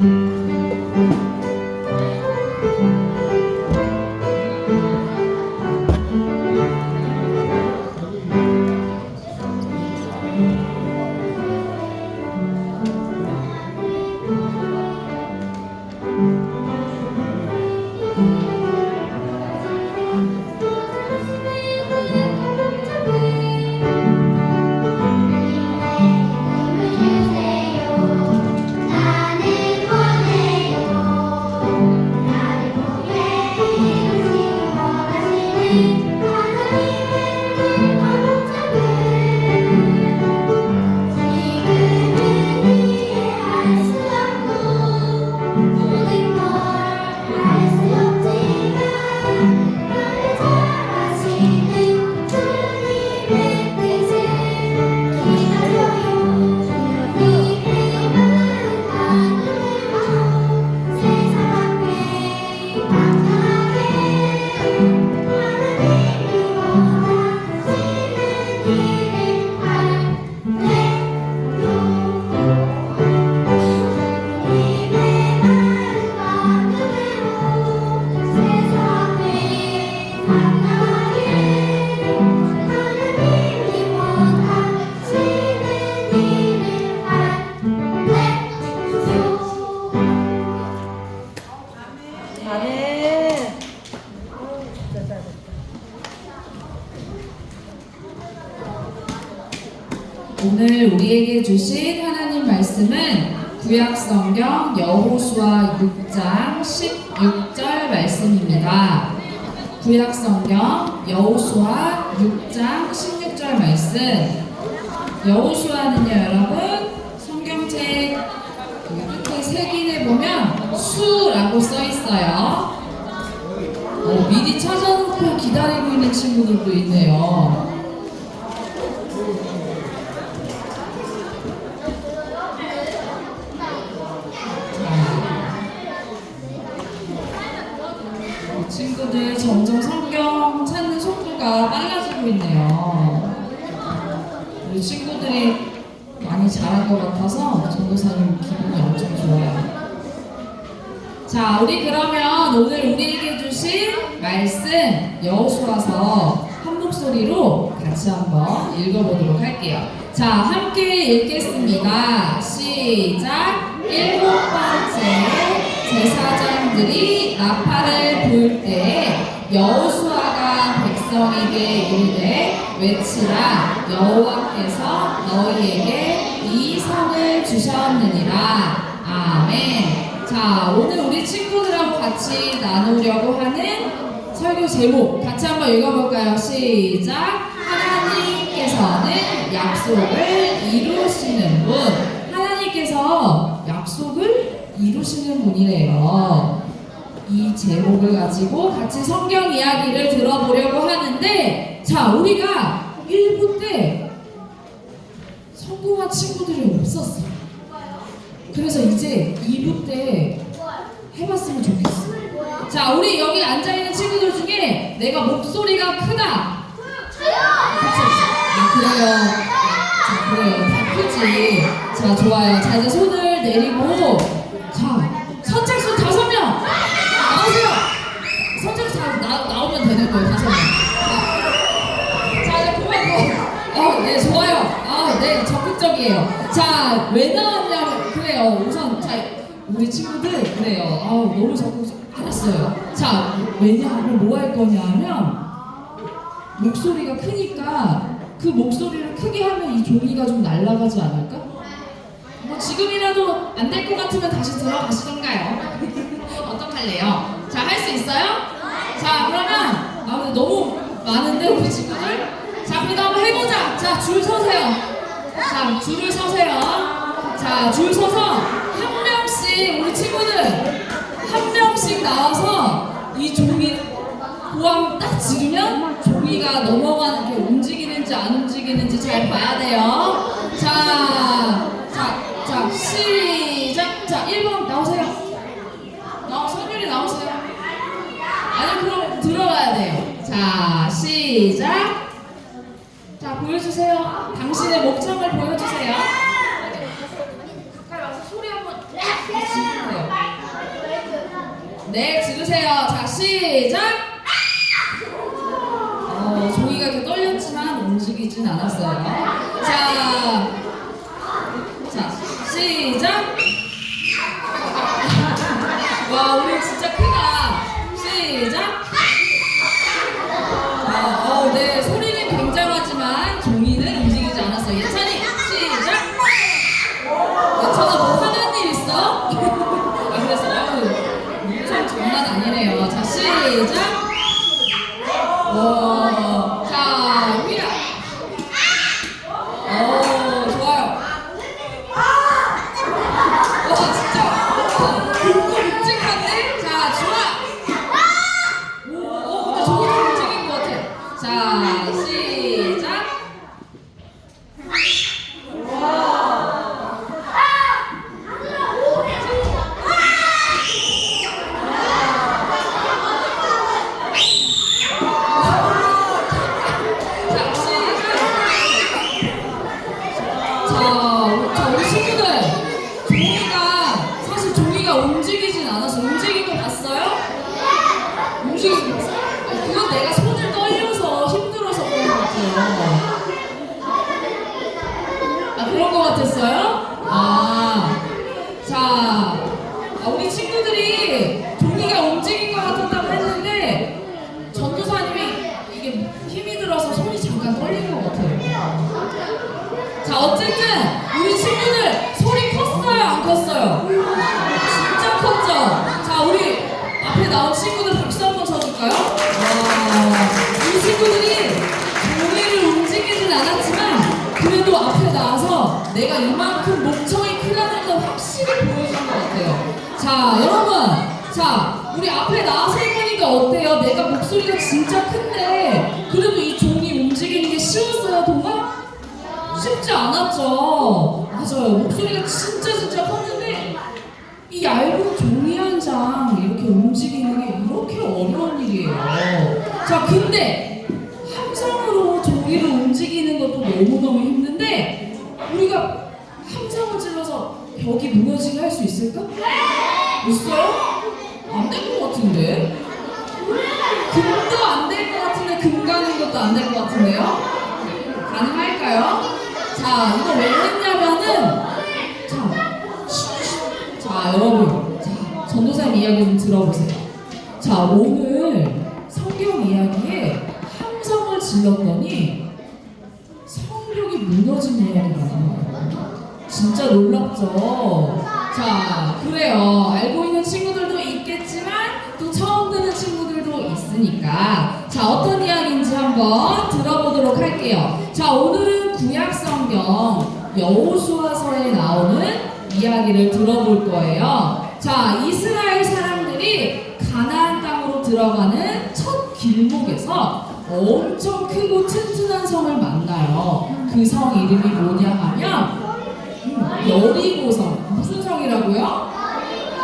나는 성경 여호수아 6장 16절 말씀입니다. 구약 성경 여호수아 6장 16절 말씀. 여호수아는요, 여러분 성경책 그 끝에 색인에 보면 수라고 써 있어요. 어, 미리 찾아놓고 기다리고 있는 친구들도 있네요. 것 같아서 전도사님 기분이 엄청 좋아요. 자, 우리 그러면 오늘 우리에게 주신 말씀 여호수아서 한 목소리로 같이 한번 읽어보도록 할게요. 자, 함께 읽겠습니다. 시작. 일곱 번째 제사장들이 나팔을 불 때 여호수아가 백성에게 이르되 외치라 여호와께서 너희에게 이 주셨느니라. 아멘. 자, 오늘 우리 친구들하고 같이 나누려고 하는 설교 제목 같이 한번 읽어볼까요? 시작. 하나님께서는 약속을 이루시는 분. 하나님께서 약속을 이루시는 분이래요. 이 제목을 가지고 같이 성경 이야기를 들어보려고 하는데, 자, 우리가 1부 때 성공한 친구들이 없었어. 그래서 이제 2부 때 해봤으면 좋겠어. 자, 우리 여기 앉아있는 친구들 중에 내가 목소리가 크다. 아, 그래요. 자, 그래요. 다 크지. 자, 좋아요. 자, 이제 손을 내리고, 자, 선착순 다섯 명! 나오세요! 선착순 다 나, 나오면 되는 거예요, 다섯 명. 자, 자, 이제 그만고. 어, 네, 좋아요. 아, 네, 적극적이에요. 자, 왜 나왔냐면, 그래요. 우선, 자, 우리 친구들, 그래요. 아우, 너무 적극적, 알았어요. 자, 왜냐하면 뭐 할 거냐면, 목소리가 크니까 그 목소리를 크게 하면 이 종이가 좀 날아가지 않을까? 뭐 지금이라도 안 될 것 같으면 다시 들어가시던가요? 어떡할래요? 자, 할 수 있어요? 자, 그러면 아 근데 너무 많은데 우리 친구들? 자, 그럼 한번 해보자. 자, 줄 서세요. 자, 줄을 서세요. 자, 줄 서서 한 명씩 우리 친구들 한 명씩 나와서 이 종이 고함 딱 지르면 종이가 넘어가는 게 움직이는지 안 움직이는지 잘 봐야 돼요. 자, 자, 자, 시작. 자, 1번 나오세요. 나오, 선율이 나오세요. 아니, 그럼 들어가야 돼요. 자, 시작. 보여주세요. 당신의 목장을 보여주세요. 네, 네, 지르세요. 자, 시작. 어, 종이가 이렇게 떨렸지만 움직이진 않았어요. 자, 않았죠. 맞아요. 목소리가 진짜 진짜 컸는데 이 얇은 종이 한 장 이렇게 움직이는 게 이렇게 어려운 일이에요. 자, 근데 함성으로 종이를 움직이는 것도 너무너무 힘든데 우리가 함성을 찔러서 벽이 무너지게 할 수 있을까? 있어요? 안 될 것 같은데? 금도 안 될 것 같은데 금 가는 것도 안 될 것 같은데요? 가능할까요? 자, 이거 왜 했냐면은, 자, 쉬- 자, 여러분, 자, 전도사님 이야기 좀 들어보세요. 자, 오늘 성경 이야기에 함성을 질렀더니 성벽이 무너진 이야기가 나와요. 진짜 놀랍죠? 자, 그래요. 알고 있는 친구들도 있겠지만 또 처음 듣는 친구들도 있으니까 자, 어떤 이야기인지 한번 들어보도록 할게요. 자, 오늘은 구약 성경 여호수아서에 나오는 이야기를 들어볼 거예요. 자, 이스라엘 사람들이 가나안 땅으로 들어가는 첫 길목에서 엄청 크고 튼튼한 성을 만나요. 그 성 이름이 뭐냐 하면 음, 여리고성 무슨 성이라고요?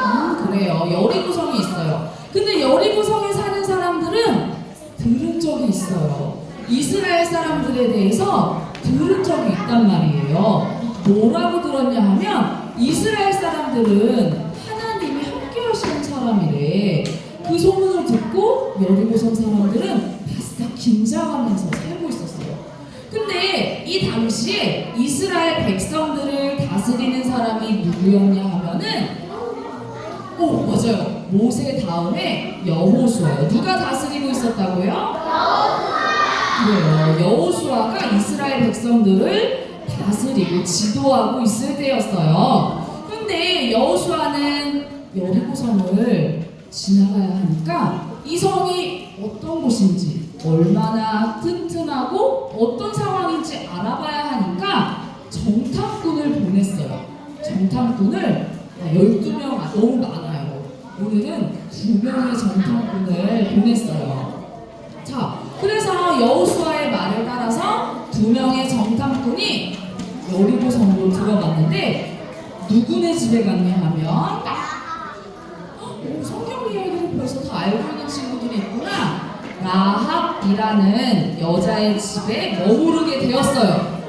음, 그래요. 여리고성이 있어요. 근데 여리고성에 사는 사람들은 들은 적이 있어요. 이스라엘 사람들에 대해서 들은 적이 있단 말이에요. 뭐라고 들었냐 하면 이스라엘 사람들은 하나님이 함께 하시는 사람이래. 그 소문을 듣고 여리고성 사람들은 바싹 긴장하면서 살고 있었어요. 근데 이 당시에 이스라엘 백성들을 다스리는 사람이 누구였냐 하면은 오 맞아요 모세 다음에 여호수아요 누가 다스리고 있었다고요? 그래요 여호수아가 이스라엘 백성들을 다스리고 지도하고 있을 때였어요 근데 여호수아는 여리고성을 지나가야 하니까 이 성이 어떤 곳인지 얼마나 튼튼하고 어떤 상황인지 알아봐야 하니까 정탐꾼을 보냈어요. 정탐꾼을 12명, 아, 너무 많아요. 오늘은 2명의 정탐꾼을 보냈어요. 자, 그래서 여호수아의 말을 따라서 두 명의 정탐꾼이 여리고 성으로 들어갔는데 누구네 집에 갔냐 하면 어, 성경 이야기를 벌써 다 알고 있는 친구들이 있구나. 라합이라는 여자의 집에 머무르게 되었어요.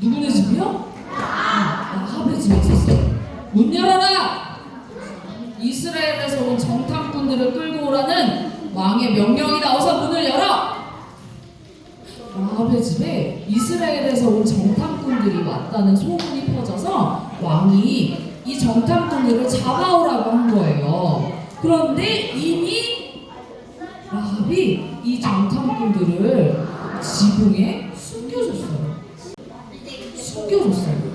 누구네 집이요? 음, 라합의 집에 있었어요. 문 열어라! 이스라엘에서 온 정탐꾼들을 끌고 오라는 왕의 명령이 나와서 문을 열어. 라합의 집에 이스라엘에서 온 정탐꾼들이 왔다는 소문이 퍼져서 왕이 이 정탐꾼들을 잡아오라고 한 거예요. 그런데 이미 라합이 이 정탐꾼들을 지붕에 숨겨줬어요. 숨겨줬어요.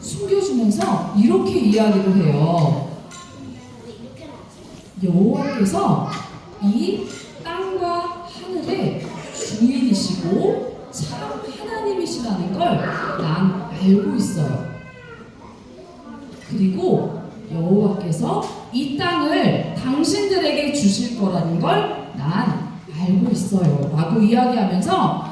숨겨주면서 이렇게 이야기를 해요. 여호와께서 이 땅과 하늘의 주인이시고 참 하나님이시라는 걸 난 알고 있어요. 그리고 여호와께서 이 땅을 당신들에게 주실 거라는 걸 난 알고 있어요. 라고 이야기하면서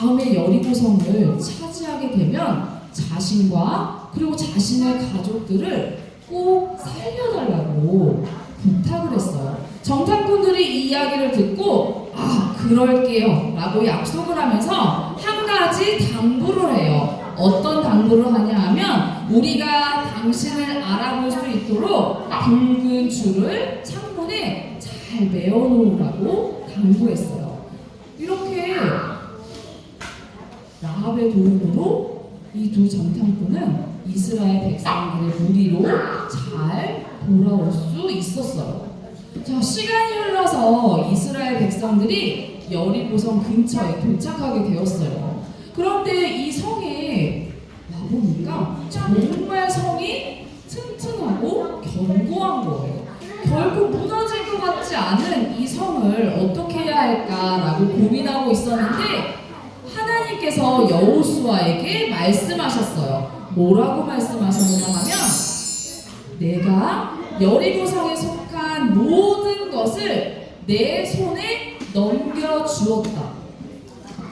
다음에 여리고성을 차지하게 되면 자신과 그리고 자신의 가족들을 꼭 살려달라고 부탁을 했어요. 정탐꾼들이 이 이야기를 듣고 아 그럴게요 라고 약속을 하면서 한 가지 당부를 해요. 어떤 당부를 하냐 하면 우리가 당신을 알아볼 수 있도록 붉은 줄을 창문에 잘 메어놓으라고 당부했어요. 이렇게 라합의 도움으로 이 두 정탐꾼은 이스라엘 백성들의 무리로 잘 돌아올 수 있었어요. 자, 시간이 흘러서 이스라엘 백성들이 여리고성 근처에 도착하게 되었어요. 그런데 이 성에 와보니까 정말 성이 튼튼하고 견고한 거예요. 결코 무너질 것 같지 않은 이 성을 어떻게 해야 할까라고 고민하고 있었는데 하나님께서 여호수아에게 말씀하셨어요. 뭐라고 말씀하셨느냐 하면 내가 여리고성에 속한 모든 것을 내 손에 넘겨 주었다.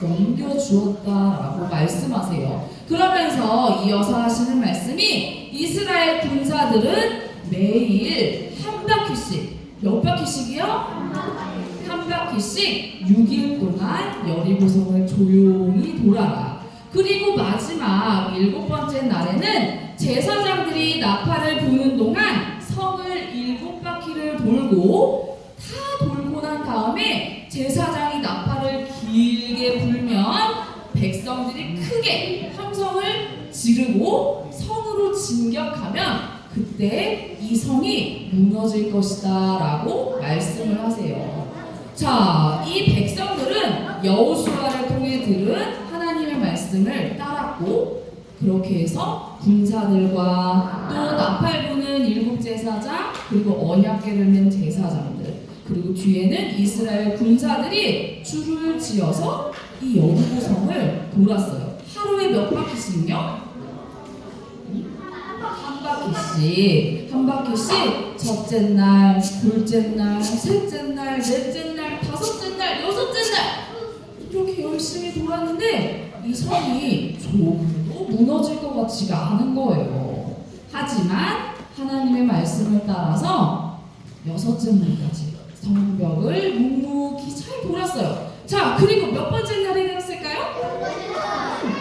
넘겨 주었다라고 말씀하세요. 그러면서 이어서 하시는 말씀이 이스라엘 군사들은 매일 한 바퀴씩 몇 바퀴씩이요? 한 바퀴씩 6일 동안 여리고성을 조용히 돌아라. 그리고 마지막 일곱 번째 날에는 제사장들이 나팔을 부는 동안 성을 일곱 바퀴를 돌고 다 돌고 난 다음에 제사장이 나팔을 길게 불면 백성들이 크게 함성을 지르고 성으로 진격하면 그때 이 성이 무너질 것이다 라고 말씀을 하세요. 자, 이 백성들은 여호수아를 통해 들은 말씀을 따랐고 그렇게 해서 군사들과 또 나팔 부는 일곱 제사장 그리고 언약궤를 맨 제사장들 그리고 뒤에는 이스라엘 군사들이 줄을 지어서 이 여리고 성을 돌았어요. 하루에 몇 바퀴씩요? 한 바퀴씩 한 바퀴씩 첫째 날, 둘째 날, 셋째 날, 넷째 날, 다섯째 날, 여섯째 날 이렇게 열심히 돌았는데 이 성이 조금도 무너질 것 같지가 않은 거예요. 하지만 하나님의 말씀을 따라서 여섯째 날까지 성벽을 묵묵히 잘 돌았어요. 자, 그리고 몇 번째 날이 되었을까요?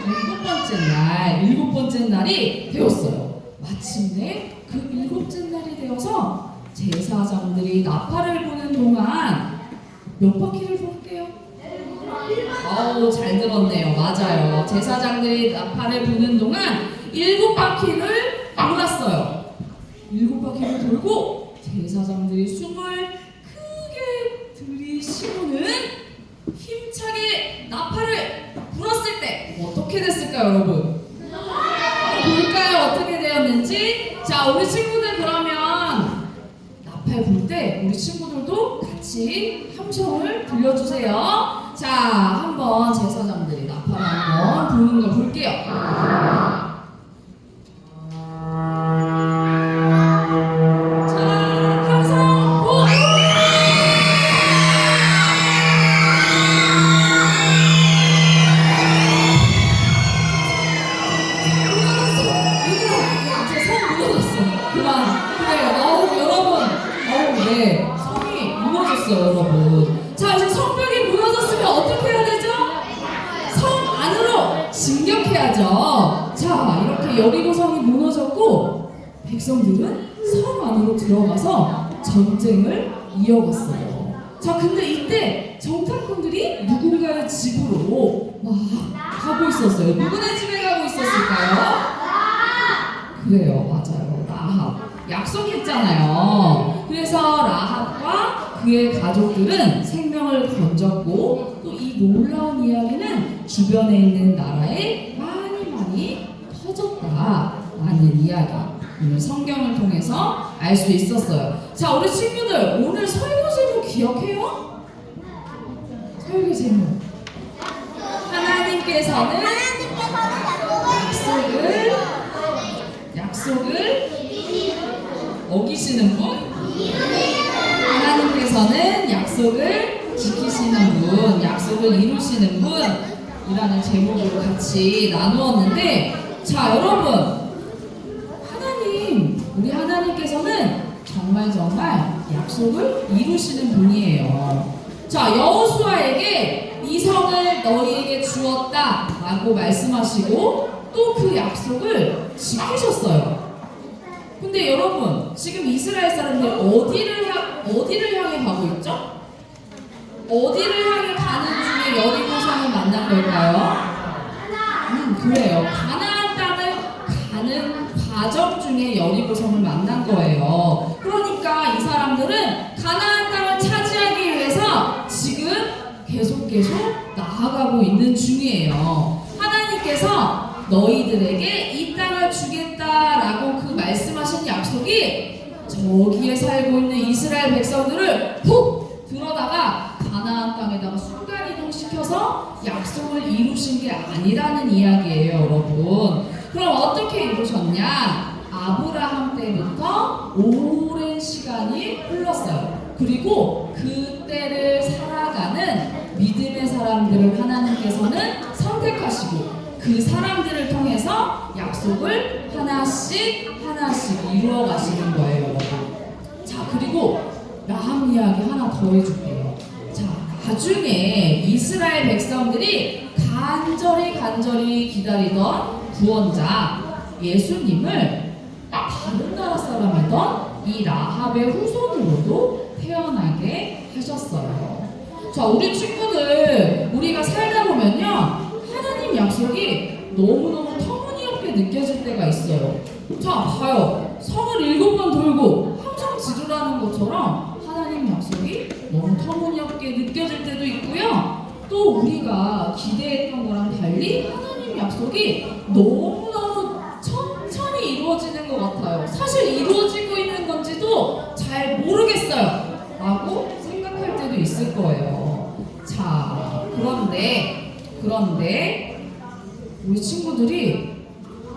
일곱 번째 날, 일곱 번째 날이 되었어요. 마침내 그 일곱째 날이 되어서 제사장들이 나팔을 부는 동안 몇 바퀴를 돌게요? 아우 잘 들었네요. 맞아요. 제사장들이 나팔을 부는 동안 일곱 바퀴를 돌았어요. 일곱 바퀴를 돌고 제사장들이 숨을 크게 들이쉬고는 힘차게 나팔을 불었을 때 어떻게 됐을까요, 여러분? 볼까요? 어떻게 되었는지? 자, 우리 친구들 그러면 나팔 불 때 우리 친구들도 같이 함성을 들려주세요. 자, 한번 제사장들이 나팔 한번 부는 걸 볼게요. 무너졌으면 어떻게 해야 되죠? 성 안으로 진격해야죠. 자, 백성들은 성 안으로 들어가서 전쟁을 이어갔어요. 자, 근데 이때 정탐꾼들이 누군가의 집으로 막 가고 있었어요. 누구네 집에 가고 있었을까요? 그래요, 맞아요. 라합. 약속했잖아요. 그래서 라합과 그의 가족들은 생명을 건졌고 또 이 놀라운 이야기는 주변에 있는 많이 터졌다라는 이야기. 오늘 성경을 통해서 알 수 있었어요. 자, 우리 친구들 오늘 설교 제목 기억해요? 설교 제목. 하나님께서는 약속을 약속을 어기시는 분? 하나님께서는 약속을 지키시는 분, 약속을 이루시는 분이라는 제목으로 같이 나누었는데, 자, 여러분, 하나님, 우리 하나님께서는 정말 정말 약속을 이루시는 분이에요. 자, 여호수아에게 이 성을 너희에게 주었다라고 말씀하시고 또 그 약속을 지키셨어요. 근데 여러분, 지금 이스라엘 사람들 어디를 향 어디를 향해 가고 있죠? 어디를 향해 가는 중에 여리고 성을 만난 걸까요? 음, 그래요. 땅을 가는 과정 중에 여리고 성을 만난 거예요. 그러니까 이 사람들은 가나안 땅을 차지하기 위해서 지금 계속 계속 나아가고 있는 중이에요. 하나님께서 너희들에게 이 땅을 주겠다라고 그 말씀하신 약속이 저기에 살고 있는 이스라엘 백성들을 푹 들어다가 가나안 땅에다가 순간 이동시켜서 약속을 이루신 게 아니라는 이야기예요, 여러분. 그럼 어떻게 이루셨냐? 아브라함 때부터 오랜 시간이 흘렀어요. 그리고 그때를 살아가는 믿음의 사람들을 하나님께서는 선택하시고 그 사람들을 통해서 약속을 하나씩 하나씩 이루어 가시는 거예요, 여러분. 자, 그리고 라함 이야기 하나 더 해줄게요. 자, 나중에 이스라엘 백성들이 간절히 간절히 기다리던 구원자 예수님을 다른 나라 사람이던 이 라합의 후손으로도 태어나게 하셨어요. 자, 우리 친구들, 우리가 살다 보면요, 하나님 약속이 너무너무 터무니없게 느껴질 때가 있어요. 자, 봐요. 성을 일곱 번 돌고 항상 지르라는 것처럼 하나님 약속이 너무 터무니없게 느껴질 때도 있고요. 또 우리가 기대했던 거랑 달리 하나님 약속이 너무너무 천천히 이루어지는 것 같아요. 사실 이루어지고 있는 건지도 잘 모르겠어요. 라고 생각할 때도 있을 거예요. 자, 그런데, 그런데, 우리 친구들이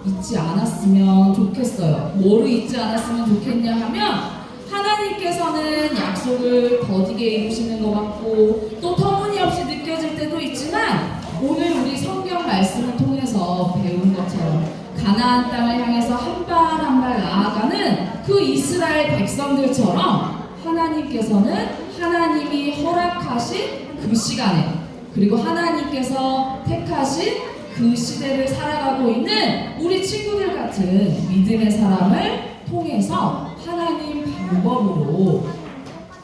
잊지 않았으면 좋겠어요. 뭐를 잊지 않았으면 좋겠냐 하면, 하나님께서는 약속을 더디게 이루시는 것 같고, 또 터무니없이 느껴질 때도 있지만, 오늘 우리 말씀을 통해서 배운 것처럼, 가나안 땅을 향해서 한 발 한 발 나아가는 그 이스라엘 백성들처럼 하나님께서는 하나님이 허락하신 그 시간에 그리고 하나님께서 택하신 그 시대를 살아가고 있는 우리 친구들 같은 믿음의 사람을 통해서 하나님 방법으로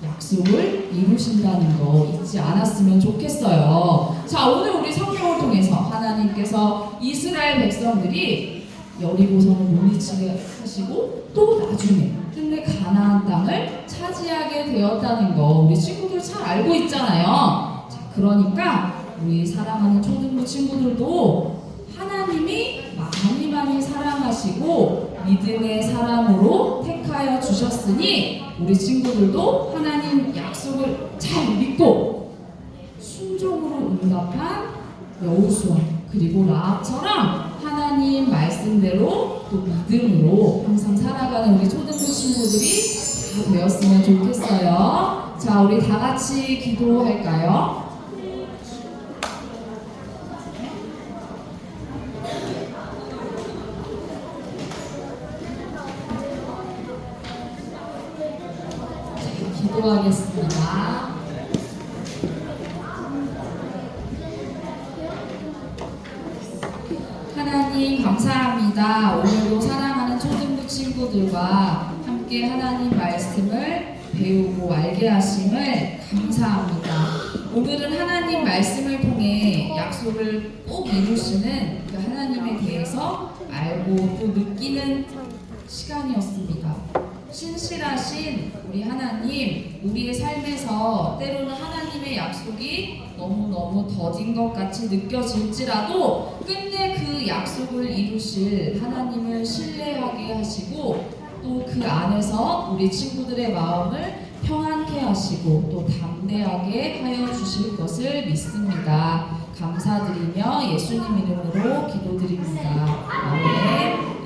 약속을 이루신다는 거 잊지 않았으면 좋겠어요. 자, 오늘 우리 성경을 통해서 하나님께서 이스라엘 백성들이 여리고성을 물리치게 하시고 또 나중에 끝내 가나안 땅을 차지하게 되었다는 거 우리 친구들 잘 알고 있잖아요. 자, 그러니까 우리 사랑하는 초등부 친구들도 하나님이 많이 많이 사랑하시고 믿음의 사람으로 택하여 주셨으니 우리 친구들도 하나님 약속을 잘 믿고 순종으로 응답한 여우수아 그리고 라합처럼 하나님 말씀대로 또 믿음으로 항상 살아가는 우리 초등부 친구들이 다 되었으면 좋겠어요. 자, 우리 다 같이 기도할까요? 자, 기도하겠습니다. 하나님 감사합니다. 오늘도 사랑하는 초등부 친구 함께 하나님 말씀을 배우고 알게 하심을 감사합니다. 오늘은 하나님 말씀을 통해 약속을 꼭 이루시는 그 하나님에 대해서 알고 또 느끼는 시간이었습니다. 신실하신 우리 하나님, 우리의 삶에서 때로는 하나님의 약속이 너무너무 더딘 것 같이 느껴질지라도 끝내 그 약속을 이루실 하나님을 신뢰하게 하시고 또 그 안에서 우리 친구들의 마음을 평안케 하시고 또 담대하게 하여 주실 것을 믿습니다. 감사드리며 예수님 이름으로 기도드립니다. 아멘.